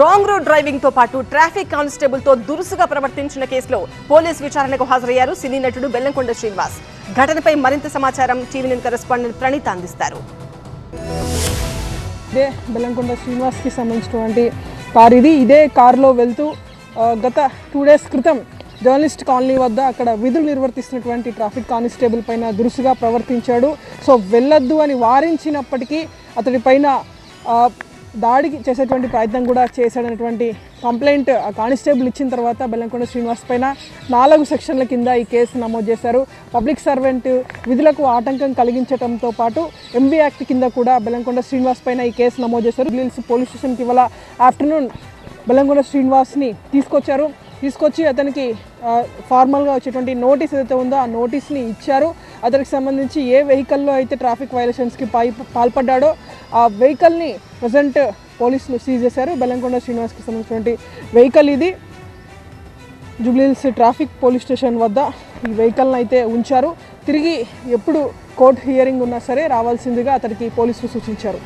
Wrong road డ్రైవింగ్తో పాటు traffic కానిస్టేబుల్తో దురుసుగా ప్రవర్తించిన కేసులో పోలీస్ విచారణకు హాజరయ్యారు సినీ నటుడు బెల్లంకొండ శ్రీనివాస్. ఘటనపై మరింత సమాచారం టీవీ కరెస్పాండెంట్ ప్రణీత అందిస్తారు. ఇదే బెల్లంకొండ శ్రీనివాస్కి సంబంధించినటువంటి కార్ ఇది. ఇదే కారులో వెళ్తూ గత టూ డేస్ క్రితం జర్నలిస్ట్ కాలనీ వద్ద అక్కడ విధులు నిర్వర్తిస్తున్నటువంటి ట్రాఫిక్ కానిస్టేబుల్ పైన దురుసుగా ప్రవర్తించాడు. సో వెళ్ళొద్దు అని వారించినప్పటికీ అతడి పైన దాడికి చేసేటువంటి ప్రయత్నం కూడా చేశాడనేటువంటి కంప్లైంట్ కానిస్టేబుల్ ఇచ్చిన తర్వాత బెల్లంకొండ శ్రీనివాస్ పైన నాలుగు సెక్షన్ల కింద ఈ కేసు నమోదు చేశారు. పబ్లిక్ సర్వెంట్ విధులకు ఆటంకం కలిగించడంతో పాటు ఎంబీ యాక్ట్ కింద కూడా బెల్లంకొండ శ్రీనివాస్ పైన ఈ కేసు నమోదు చేశారు. హిల్స్ పోలీస్ స్టేషన్కి ఇవాళ ఆఫ్టర్నూన్ బెల్లంకొండ శ్రీనివాస్ని తీసుకొచ్చారు. తీసుకొచ్చి అతనికి ఫార్మల్గా వచ్చేటువంటి నోటీస్ ఏదైతే ఉందో ఆ నోటీస్ని ఇచ్చారు. అతనికి సంబంధించి ఏ వెహికల్లో అయితే ట్రాఫిక్ వైలేషన్స్కి పాల్పడ్డాడో ఆ వెహికల్ని ప్రజెంట్ పోలీసులు సీజ్ చేశారు. బెల్లంకొండ శ్రీనివాస్కి సంబంధించినటువంటి వెహికల్ ఇది. జూబ్లీహిల్స్ ట్రాఫిక్ పోలీస్ స్టేషన్ వద్ద ఈ వెహికల్ని అయితే ఉంచారు. తిరిగి ఎప్పుడు కోర్టు హియరింగ్ ఉన్నా సరే రావాల్సిందిగా అతనికి పోలీసులు సూచించారు.